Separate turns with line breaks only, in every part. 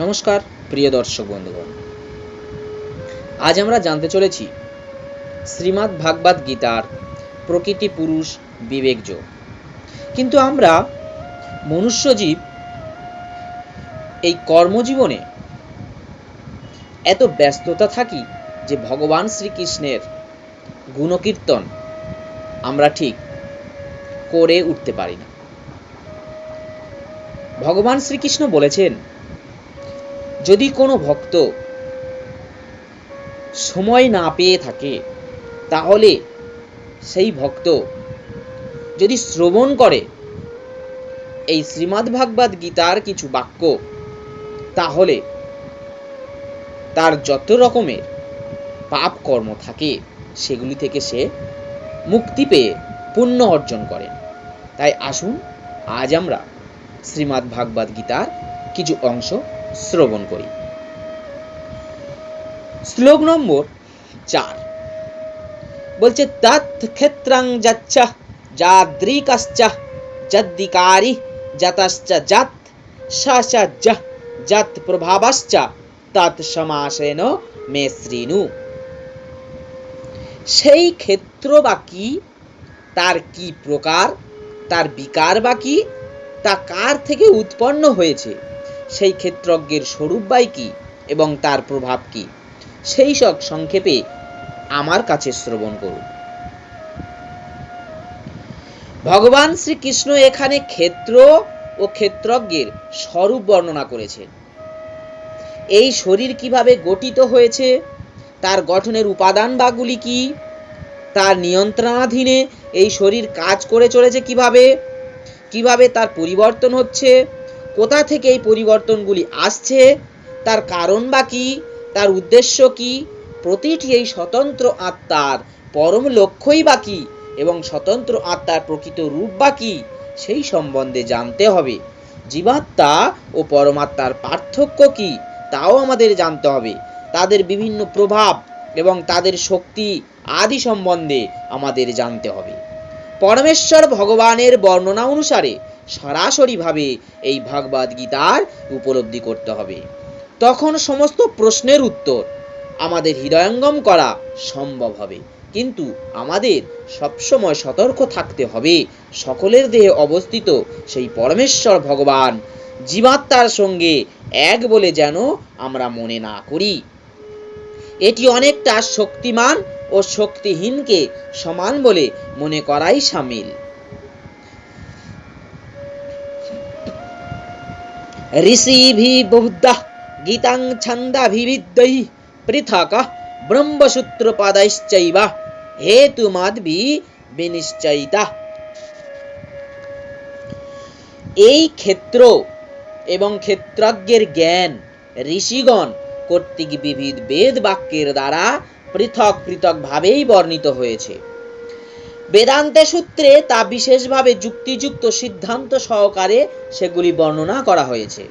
নমস্কার, প্রিয় দর্শক বন্ধুগণ। আজ আমরা জানতে চলেছি শ্রীমদ্ ভাগবত গীতার প্রকৃতি পুরুষ বিবেকযোগ কিন্তু আমরা মনুষ্যজীব এই কর্মজীবনে এত ব্যস্ততা থাকি যে ভগবান শ্রীকৃষ্ণের গুণকীর্তন আমরা ঠিক করে উঠতে পারি না। ভগবান শ্রীকৃষ্ণ বলেছেন যদি কোনো ভক্ত সময় না পেয়ে থাকে, তাহলে সেই ভক্ত যদি শ্রবণ করে এই শ্রীমদ্ ভাগবত গীতার কিছু বাক্য, তাহলে তার যত রকমের পাপ কর্ম থাকে, সেগুলি থেকে সে মুক্তি পেয়ে পুণ্য অর্জন করেন তাই আসুন, আজ আমরা শ্রীমদ্ ভাগবত গীতার কিছু অংশ শ্রবণ করি। শ্লোক নম্বর চার। বলছে, তৎ ক্ষেত্রং যাচ্ছ যাদ্রিকশ্চ যদ্দিকারি যতশ্চ যত স যত প্রভাবশ্চ, তৎ সমাসেন মে শ্রীনু। সেই ক্ষেত্র বা কি? তার কি প্রকার? তার বিকার বা কি? তা কার থেকে উৎপন্ন হয়েছে? সেই ক্ষেত্রজ্ঞের স্বরূপ বাই কি এবং তার প্রভাব কি? সেই সব সংক্ষেপে আমার কাছে শ্রবণ করুন। ভগবান শ্রীকৃষ্ণ এখানে ক্ষেত্র ও ক্ষেত্রজ্ঞের স্বরূপ বর্ণনা করেছেন। এই শরীর কীভাবে গঠিত হয়েছে? তার গঠনের উপাদান বাগুলি কি? তার নিয়ন্ত্রণাধীনে এই শরীর কাজ করে চলেছে কীভাবে? কীভাবে তার পরিবর্তন হচ্ছে? কোথা থেকে এই পরিবর্তনগুলি আসছে, তার কারণ বা কি, তার উদ্দেশ্য কি, প্রতিটি এই স্বতন্ত্র আত্মার পরম লক্ষ্যই বা কি এবং স্বতন্ত্র আত্মার প্রকৃত রূপ বা কি, সেই সম্বন্ধে জানতে হবে। জীবাত্মা ও পরমাত্মার পার্থক্য কি, তাও আমাদের জানতে হবে। তাদের বিভিন্ন প্রভাব এবং তাদের শক্তি আদি সম্বন্ধে আমাদের জানতে হবে। পরমেশ্বর ভগবানের বর্ণনা অনুসারে সরাসরিভাবে এই ভগবদ গীতার উপলব্ধি করতে হবে। তখন সমস্ত প্রশ্নের উত্তর আমাদের হৃদয়ঙ্গম করা সম্ভব হবে। কিন্তু আমাদের সবসময় সতর্ক থাকতে হবে। সকলের দেহে অবস্থিত সেই পরমেশ্বর ভগবান জীবাত্মার সঙ্গে এক বলে যেন আমরা মনে না করি। এটি অনেকটা শক্তিমান ও শক্তিহীনকে সমান বলে মনে করাই সামিল। ঋষিভি বুদ্ধ গীতাং ছন্দাভিবিদ্যৈ পৃথক ব্রহ্মসূত্রপাদৈশ্চৈব হেতুমাদ্বি বিনিশ্চয়িতা। এই ক্ষেত্র এবং ক্ষেত্রজ্ঞের জ্ঞান ঋষিগণ কর্তৃক বিবিধ বেদ বাক্যের দ্বারা পৃথক পৃথক ভাবেই বর্ণিত হয়েছে। বেদান্তে সূত্রে তা বিশেষভাবে যুক্তিযুক্ত সিদ্ধান্ত সহকারে সেগুলি বর্ণনা করা হয়েছে।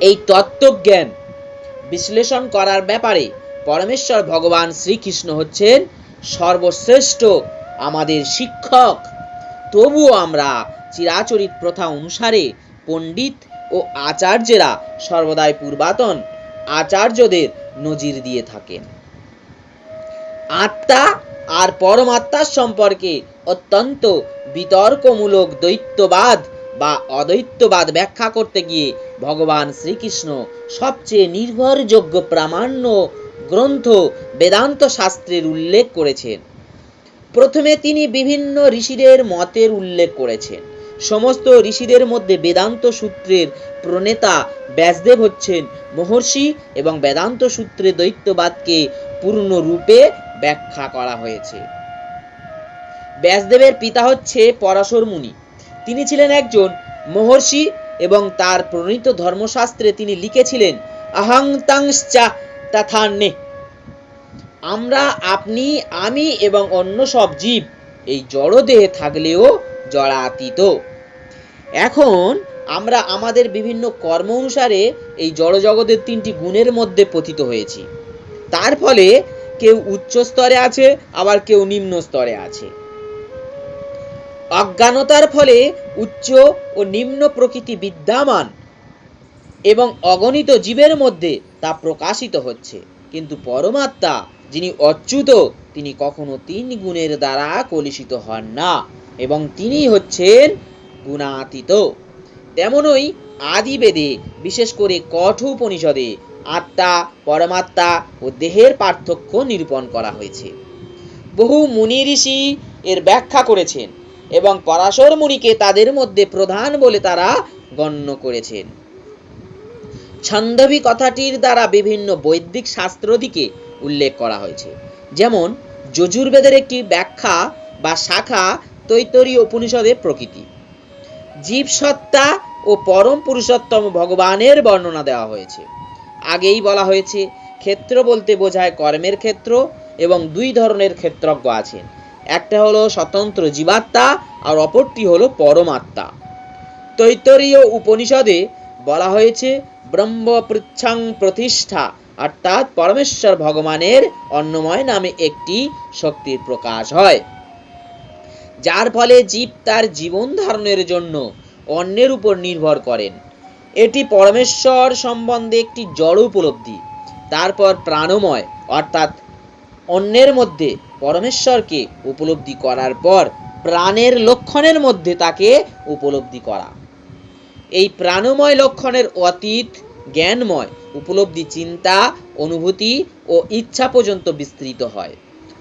এই তত্ত্বজ্ঞান বিশ্লেষণ করার ব্যাপারে পরমেশ্বর ভগবান শ্রীকৃষ্ণ হচ্ছেন সর্বশ্রেষ্ঠ আমাদের শিক্ষক। তবুও আমরা চিরাচরিত প্রথা অনুসারে পণ্ডিত ও আচার্যেরা সর্বদাই পূর্বাতন আচার্যদের নজির দিয়ে থাকেন। আত্মা আর পরমাত্মার সম্পর্কে অত্যন্ত বিতর্কমূলক দ্বৈতবাদ বা অদ্বৈতবাদ ব্যাখ্যা করতে গিয়ে ভগবান শ্রীকৃষ্ণ সবচেয়ে নির্ভরযোগ্য প্রামাণ্য গ্রন্থ বেদান্ত শাস্ত্রের উল্লেখ করেছেন। প্রথমে তিনি বিভিন্ন ঋষিদের মতের উল্লেখ করেছেন। সমস্ত ঋষিদের মধ্যে বেদান্ত সূত্রের প্রণেতা ব্যাসদেব হচ্ছেন মহর্ষি এবং বেদান্ত সূত্রে দ্বৈতবাদকে পূর্ণরূপে ব্যাখ্যা করা হয়েছে। ব্যাসদেবের পিতা হচ্ছে পরাশর মুনি। তিনি ছিলেন একজন মহর্ষি এবং তার প্রণীত ধর্মশাস্ত্রে তিনি লিখেছিলেন, আহং তাংশ্চা তথান্যে আমরা, আপনি, আমি এবং অন্য সব জীব এই জড়দেহে থাকলেও জড়াতীত। এখন আমরা আমাদের বিভিন্ন কর্ম অনুসারে এই জড়জগতের তিনটি গুণের মধ্যে পতিত হয়েছি। তার ফলে কেউ উচ্চ স্তরে আছে, আবার কেউ নিম্ন স্তরে আছে। অজ্ঞানতার ফলে উচ্চ ও নিম্ন প্রকৃতি বিদ্যমান এবং অগণিত জীবের মধ্যে তা প্রকাশিত হচ্ছে। কিন্তু পরমাত্মা, যিনি অচ্যুত, তিনি কখনো তিন গুণের দ্বারা কলুষিত হন না এবং তিনি হচ্ছেন গুণাতীত। তেমনই আদিবেদে, বিশেষ করে কঠ উপনিষদে আত্মা, পরমাত্মা ও দেহের পার্থক্য নিরূপণ করা হয়েছে। বহু মুনি ঋষি এর ব্যাখ্যা করেছেন এবং পরাশর মুনিকে তাদের মধ্যে প্রধান বলে তারা গণ্য করেছেন। ছন্দবি কথাটির দ্বারা বিভিন্ন বৈদিক শাস্ত্র দিকে উল্লেখ করা হয়েছে। যেমন, যজুর্বেদের একটি ব্যাখ্যা বা শাখা তৈতরীয় উপনিষদের প্রকৃতি। জীবসত্তা ও পরম পুরুষোত্তম ভগবানের বর্ণনা দেওয়া হয়েছে। আগেই বলা হয়েছে, ক্ষেত্র বলতে বোঝায় কর্মের ক্ষেত্র এবং দুই ধরনের ক্ষেত্রজ্ঞ আছেন। একটা হলো স্বতন্ত্র জীবাত্মা আর অপরটি হলো পরমাত্মা। তৈতরীয় উপনিষদে বলা হয়েছে ব্রহ্ম পৃচ্ছাং প্রতিষ্ঠা, অর্থাৎ পরমেশ্বর ভগবানের অন্নময় নামে একটি শক্তির প্রকাশ হয়। যার ফলে জীব তার জীবন ধারণের জন্য অন্যের উপর নির্ভর করেন। এটি পরমেশ্বর সম্বন্ধে একটি জড় উপলব্ধি। তারপর প্রাণময়, অর্থাৎ অন্যের মধ্যে পরমেশ্বরকে উপলব্ধি করার পর প্রাণের লক্ষণের মধ্যে তাকে উপলব্ধি করা। এই প্রাণময় লক্ষণের অতীত, জ্ঞানময়, উপলব্ধি চিন্তা, অনুভূতি ও ইচ্ছা পর্যন্ত বিস্তৃত হয়।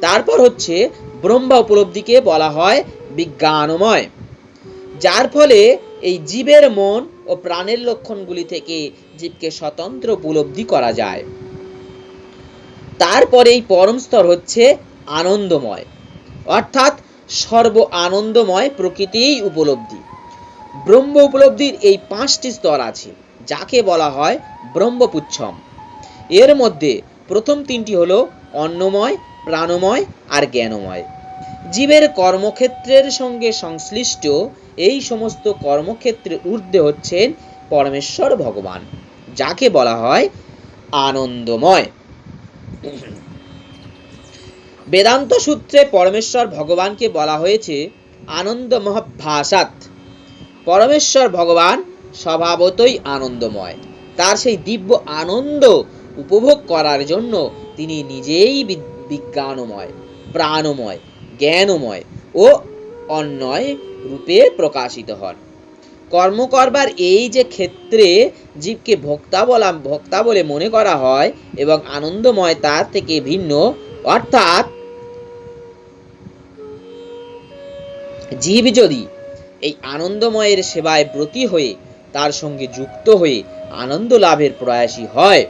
তারপর হচ্ছে ব্রহ্মা উপলব্ধিকে বলা হয় বিজ্ঞানময়। যার ফলে এই জীবের মন ও প্রাণের লক্ষণগুলি থেকে জীবকে স্বতন্ত্র উপলব্ধি করা যায়। তারপরে এই পরম স্তর হচ্ছে আনন্দময়। অর্থাৎ সর্ব আনন্দময় প্রকৃতিই উপলব্ধি। ব্রহ্ম উপলব্ধির এই পাঁচটি স্তর আছে, যাকে বলা হয় ব্রহ্মপুচ্ছম। এর মধ্যে প্রথম তিনটি হলো অন্নময়, প্রাণময় আর জ্ঞানময়। জীবের কর্মক্ষেত্রের সঙ্গে সংশ্লিষ্ট এই সমস্ত কর্মক্ষেত্রে ঊর্ধ্বে হচ্ছেন পরমেশ্বর ভগবান, যাকে বলা হয় আনন্দময়। বেদান্ত সূত্রে পরমেশ্বর ভগবানকে বলা হয়েছে আনন্দ মহাভাসাত পরমেশ্বর ভগবান স্বভাবতই আনন্দময়। তার সেই দিব্য আনন্দ উপভোগ করার জন্য তিনি নিজেই বিজ্ঞানময়, প্রাণময়, জ্ঞানময় ও অন্যয় রূপে প্রকাশিত হন। কর্ম করবার এই যে ক্ষেত্রে জীবকে ভোক্তা বলা, ভোক্তা বলে মনে করা হয় এবং আনন্দময় তার থেকে ভিন্ন, অর্থাৎ জীব যদি এই আনন্দময়ের সেবায় ব্রতী হয়ে তার সঙ্গে যুক্ত হয়ে আনন্দ লাভের প্রয়াসী হয়,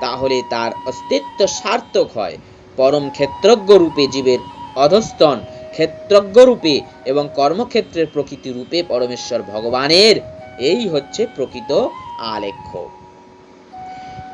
তাহলে তার অস্তিত্ব সার্থক হয়। পরম ক্ষেত্রজ্ঞ রূপে জীবের অধস্তন ক্ষেত্রজ্ঞ রূপে এবং কর্মক্ষেত্রের প্রকৃতি রূপে পরমেশ্বর ভগবানের। এই হচ্ছে প্রকৃত আলেখ্য।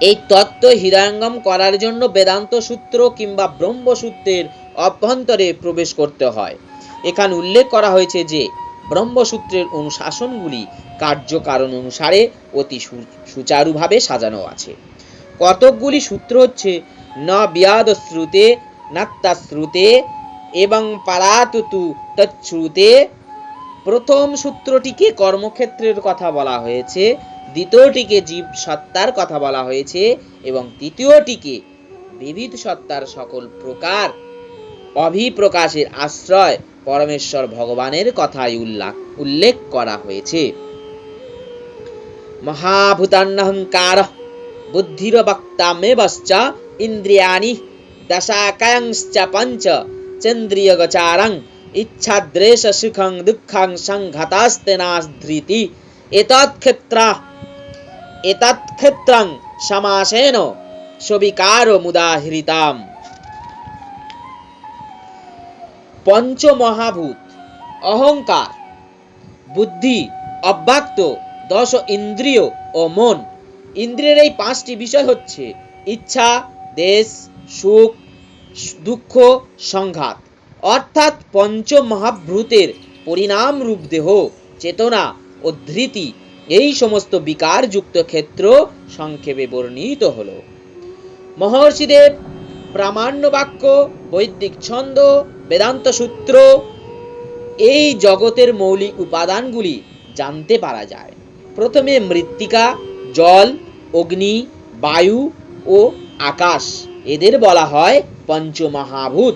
এই তত্ত্ব হৃদয়ঙ্গম করার জন্য বেদান্ত সূত্র কিংবা ব্রহ্মসূত্রের অভ্যন্তরে প্রবেশ করতে হয়। এখানে উল্লেখ করা হয়েছে যে, ব্রহ্মসূত্রের অনুশাসনগুলি কার্যকারণ অনুসারে অতি সুচারুভাবে সাজানো আছে। কতকগুলি সূত্র হচ্ছে, ন বিয়াদ শ্রুতে নাত্তাশ্রুতে এবং পারাতুতু তচ্ছ্রুতে প্রথম সূত্রটিকে কর্মক্ষেত্রের কথা বলা হয়েছে, দ্বিতীয়টিকে জীব সত্তার কথা বলা হয়েছে, এবং তৃতীয়টিকে বিবিধ সত্তার সকল প্রকার অভিপ্রকাশের আশ্রয় পরমেশ্বর ভগবানের কথাই উল্লেখ উল্লেখ করা হয়েছে। মহাভূতান্নহংকার বুদ্ধির বক্তামেবশ্চ ইন্দ্রিয়াণি দশাকায়ংশ্চ পঞ্চ চন্দ্রিয়গচারং ইচ্ছাদ্রেশ সুখং দুঃখং সংঘতাস্তেনাধৃতি এতৎক্ষেত্র এতৎক্ষেত্রং সমাসেন সবিকার মুদাহৃতাম পঞ্চমহাভূত অহংকার বুদ্ধি অব্যক্ত দশ ইন্দ্রিয় ও মন ইন্দ্রিয়ের এই পাঁচটি বিষয় হচ্ছে ইচ্ছা দেশ সুখ দুঃখ, সংঘাত। অর্থাৎ পঞ্চমহাভূতের পরিণাম রূপ দেহ, চেতনা ও ধৃতি, এই সমস্ত বিকারযুক্ত ক্ষেত্র সংক্ষেপে বর্ণিত হলো। মহর্ষিদেব প্রামাণ্য বাক্য বৈদিক ছন্দ, বেদান্ত সূত্র, এই জগতের মৌলিক উপাদানগুলি জানতে পারা যায়। প্রথমে মৃত্তিকা, জল, অগ্নি, বায়ু ও আকাশ। এদের বলা হয় পঞ্চমহাভূত।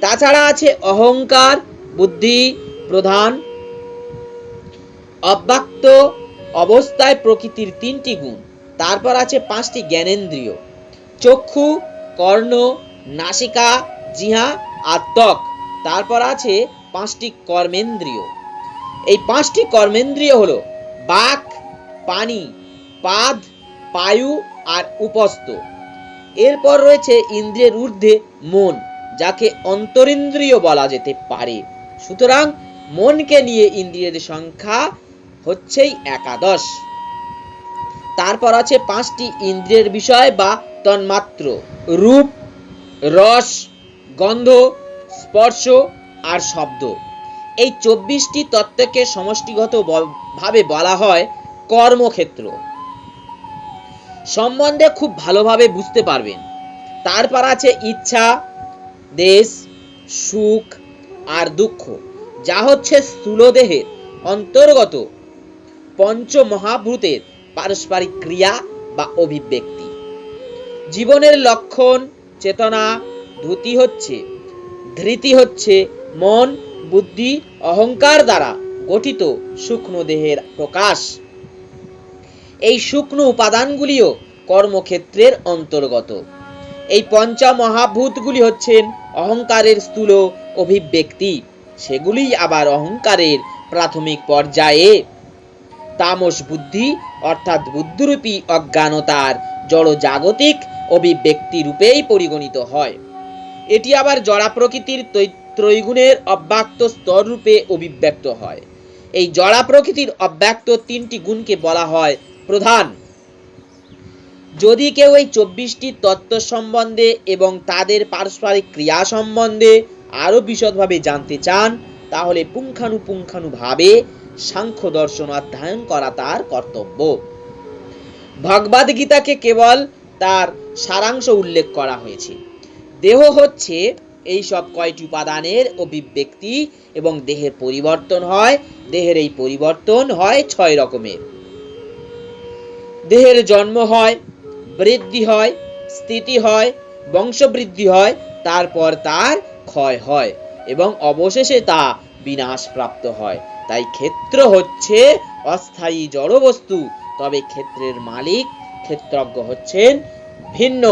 তাছাড়া আছে অহংকার, বুদ্ধি, প্রধান। অব্যক্ত অবস্থায় প্রকৃতির তিনটি গুণ, তারপর আছে পাঁচটি জ্ঞানেন্দ্রিয়। চক্ষু, কর্ণ, নাসিকা জিহা আর ত্বক, তারপর আছে পাঁচটি কর্মেন্দ্রীয়। এই পাঁচটি কর্মেন্দ্রীয় হলো বাক, পানি, পাদ পায়ু আর উপস্থ। এরপর রয়েছে ইন্দ্রিয়ের ঊর্ধ্বে মন, যাকে অন্তরিন্দ্রিয় বলা যেতে পারে। সুতরাং মনকে নিয়ে ইন্দ্রিয়ের সংখ্যা হচ্ছেই একাদশ। তারপর আছে পাঁচটি ইন্দ্রিয়ের বিষয় বা তন্মাত্র। রূপ, রস, গন্ধ, স্পর্শ আর শব্দ। এই চব্বিশটি তত্ত্বকে সমষ্টিগত ভাবে বলা হয় কর্মক্ষেত্র। সম্বন্ধে খুব ভালোভাবে বুঝতে পারবেন। তারপর আছে ইচ্ছা, দেশ, সুখ আর দুঃখ। যা হচ্ছে স্থূলদেহের অন্তর্গত পঞ্চমহাভূতের পারস্পরিক ক্রিয়া বা অভিব্যক্তি। জীবনের লক্ষণ, চেতনা, ধুতি হচ্ছে, ধৃতি হচ্ছে মন, বুদ্ধি, অহংকার দ্বারা গঠিত শুকনো দেহের প্রকাশ। এই শুকনো উপাদানগুলিও কর্মক্ষেত্রের অন্তর্গত। এই পঞ্চমহাভূতগুলি হচ্ছেন অহংকারের স্থূল অভিব্যক্তি। সেগুলি আবার অহংকারের প্রাথমিক পর্যায়ে। তামস বুদ্ধি অর্থাৎ বুদ্ধিরূপী অজ্ঞানতার জড় জাগতিক অভিব্যক্তি রূপেই পরিগণিত হয়। এটি আবার জড়া প্রকৃতির ত্রৈগুণের অব্যক্ত স্তর রূপে অভিব্যক্ত হয়। এই জড়া প্রকৃতির অব্যক্ত তিনটি গুণকে বলা হয় প্রধান। যদি কেউ এই চব্বিশটি তত্ত্ব সম্বন্ধে এবং তাদের পারস্পরিক ক্রিয়া সম্বন্ধে আরও বিশদভাবে জানতে চান, তাহলে পুঙ্খানুপুঙ্খানুভাবে সাংখ্য দর্শন অধ্যয়ন করা তার কর্তব্য। ভগবদ গীতাকে কেবল তার সারাংশ উল্লেখ করা হয়েছে। দেহ হচ্ছে এই সব কয়টি উপাদানের অভিব্যক্তি এবং দেহের পরিবর্তন হয়, দেহের এই পরিবর্তন হয় ছয় রকমের। দেহের জন্ম হয়, বৃদ্ধি হয়, স্থিতি হয়, বংশবৃদ্ধি হয়, তারপর তার ক্ষয় হয় এবং অবশেষে তা বিনাশ প্রাপ্ত হয়। তাই ক্ষেত্র হচ্ছে অস্থায়ী জড়বস্তু। তবে ক্ষেত্রের মালিক ক্ষেত্রজ্ঞ হচ্ছেন ভিন্ন